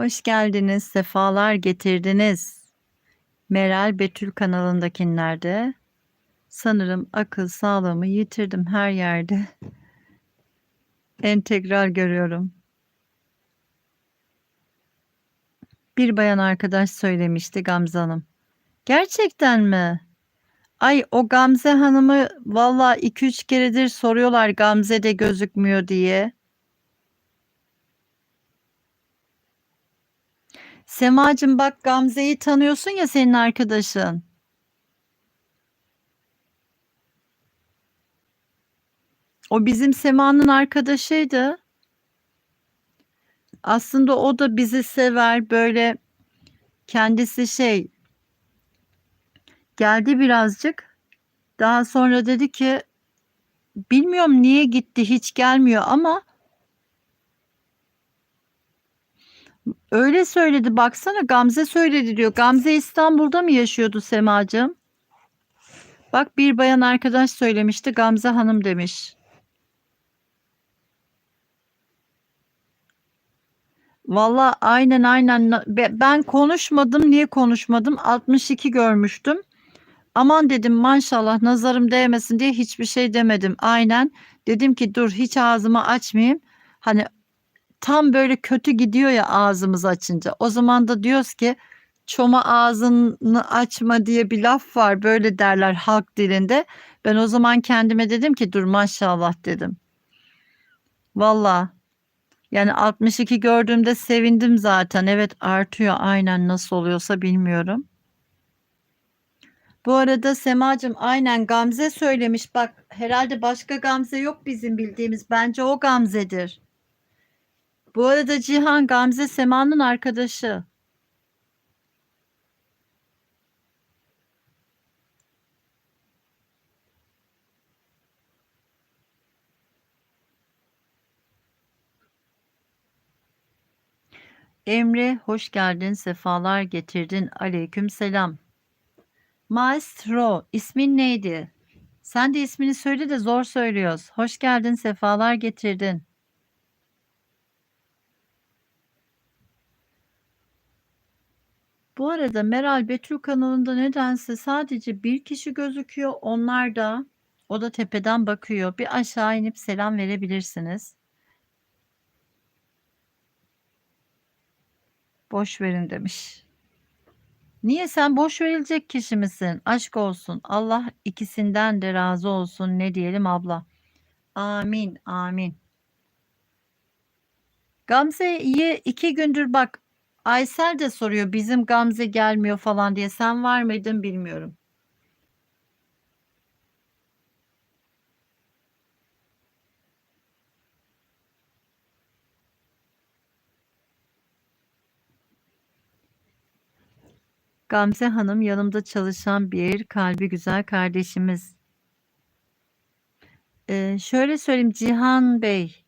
Hoş geldiniz, sefalar getirdiniz. Meral Betül kanalındakinlerde. Sanırım akıl sağlığımı yitirdim her yerde. Entegral görüyorum. Bir bayan arkadaş söylemişti Gamze Hanım. Gerçekten mi? Ay o Gamze Hanım'ı valla 2-3 keredir soruyorlar Gamze de gözükmüyor diye. Semacığım bak Gamze'yi tanıyorsun ya senin arkadaşın. O bizim Sema'nın arkadaşıydı. Aslında o da bizi sever böyle kendisi şey geldi birazcık. Daha sonra dedi ki bilmiyorum niye gitti hiç gelmiyor ama öyle söyledi baksana Gamze söyledi diyor. Gamze İstanbul'da mı yaşıyordu Semacığım? Bak bir bayan arkadaş söylemişti Gamze Hanım demiş. Valla aynen aynen ben konuşmadım niye konuşmadım 62 görmüştüm. Aman dedim maşallah nazarım değmesin diye hiçbir şey demedim. Aynen dedim ki dur hiç ağzımı açmayayım. Hani tam böyle kötü gidiyor ya ağzımızı açınca. O zaman da diyoruz ki çoma ağzını açma diye bir laf var. Böyle derler halk dilinde. Ben o zaman kendime dedim ki dur maşallah dedim. Valla yani 62 gördüğümde sevindim zaten. Evet artıyor aynen nasıl oluyorsa bilmiyorum. Bu arada Semacığım aynen Gamze söylemiş. Bak herhalde başka Gamze yok bizim bildiğimiz. Bence o Gamze'dir. Bu arada Cihan Gamze Sema'nın arkadaşı. Emre hoş geldin, sefalar getirdin. Aleyküm selam. Maestro, ismin neydi? Sen de ismini söyle de zor söylüyoruz. Hoş geldin, sefalar getirdin. Bu arada Meral Betül kanalında nedense sadece bir kişi gözüküyor. Onlar da o da tepeden bakıyor. Bir aşağı inip selam verebilirsiniz. Boş verin demiş. Niye sen boş verilecek kişi misin? Aşk olsun. Allah ikisinden de razı olsun. Ne diyelim abla? Amin, amin. Gamze'yi iki gündür bak Aysel de soruyor bizim Gamze gelmiyor falan diye. Sen var mıydın bilmiyorum. Gamze Hanım yanımda çalışan bir kalbi güzel kardeşimiz. Ee, şöyle söyleyeyim Cihan Bey,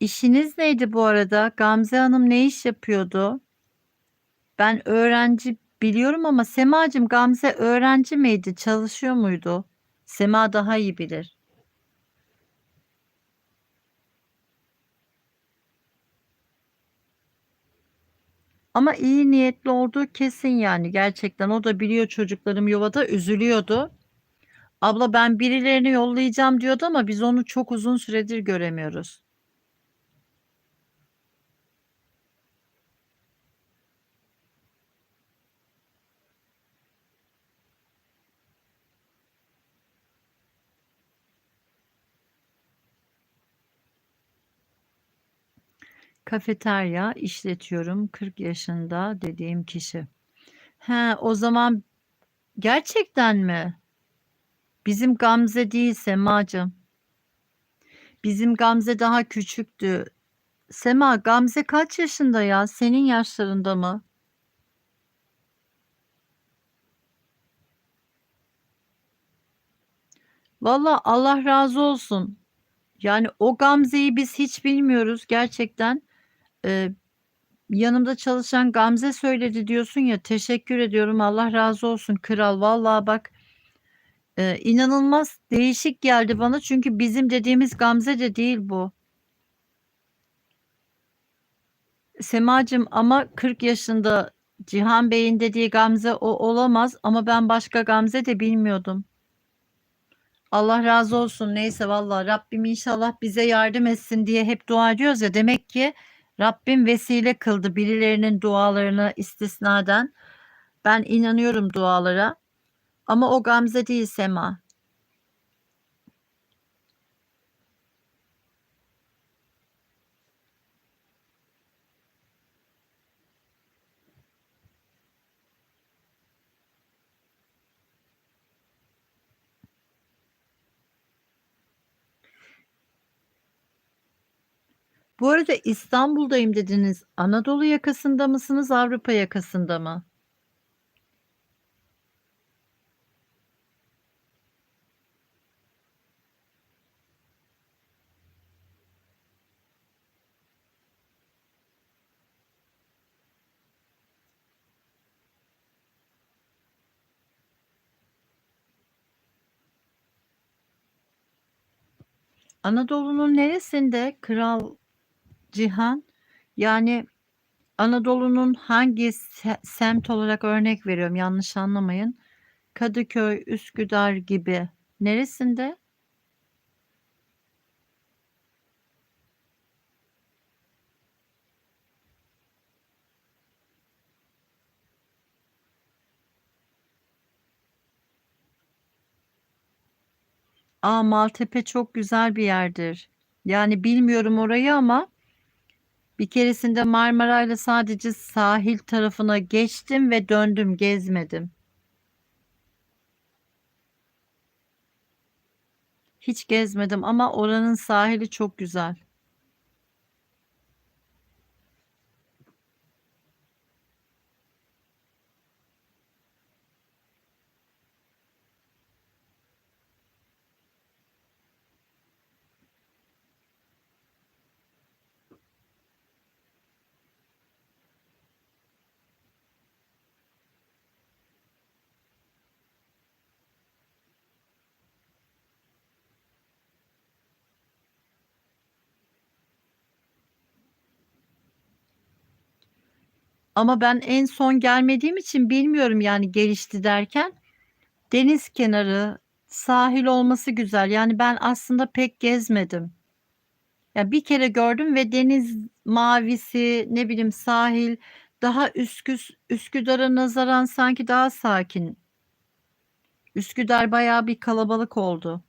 işiniz neydi bu arada? Gamze Hanım ne iş yapıyordu? Ben öğrenci biliyorum ama Semacığım Gamze öğrenci miydi? Çalışıyor muydu? Sema daha iyi bilir. Ama iyi niyetli olduğu kesin yani gerçekten o da biliyor çocuklarım yuvada üzülüyordu. Abla ben birilerini yollayacağım diyordu ama biz onu çok uzun süredir göremiyoruz. Kafeterya işletiyorum 40 yaşında dediğim kişi. He, o zaman gerçekten mi? Bizim Gamze değil Semacığım. Bizim Gamze daha küçüktü. Sema Gamze kaç yaşında ya? Senin yaşlarında mı? Valla Allah razı olsun. Yani o Gamze'yi biz hiç bilmiyoruz gerçekten. Ee, yanımda çalışan Gamze söyledi diyorsun ya teşekkür ediyorum Allah razı olsun kral. Valla bak e, inanılmaz değişik geldi bana çünkü bizim dediğimiz Gamze de değil bu. Semacığım ama 40 yaşında Cihan Bey'in dediği Gamze o olamaz ama ben başka Gamze de bilmiyordum. Allah razı olsun. Neyse vallahi Rabbim inşallah bize yardım etsin diye hep dua ediyoruz ya. Demek ki Rabbim vesile kıldı birilerinin dualarını istisnaden. Ben inanıyorum dualara. Ama o Gamze değil Sema. Bu arada İstanbul'dayım dediniz. Anadolu yakasında mısınız, Avrupa yakasında mı? Anadolu'nun neresinde Kral Cihan? Yani Anadolu'nun hangi se semt olarak örnek veriyorum, yanlış anlamayın. Kadıköy, Üsküdar gibi. Neresinde? A, Maltepe çok güzel bir yerdir. Yani bilmiyorum orayı ama bir keresinde Marmaray'la sadece sahil tarafına geçtim ve döndüm, gezmedim. Hiç gezmedim ama oranın sahili çok güzel. Ama ben en son gelmediğim için bilmiyorum yani gelişti derken. Deniz kenarı, sahil olması güzel. Yani ben aslında pek gezmedim. Ya bir kere gördüm ve deniz mavisi, ne bileyim sahil daha Üsküs Üsküdar'a nazaran sanki daha sakin. Üsküdar bayağı bir kalabalık oldu.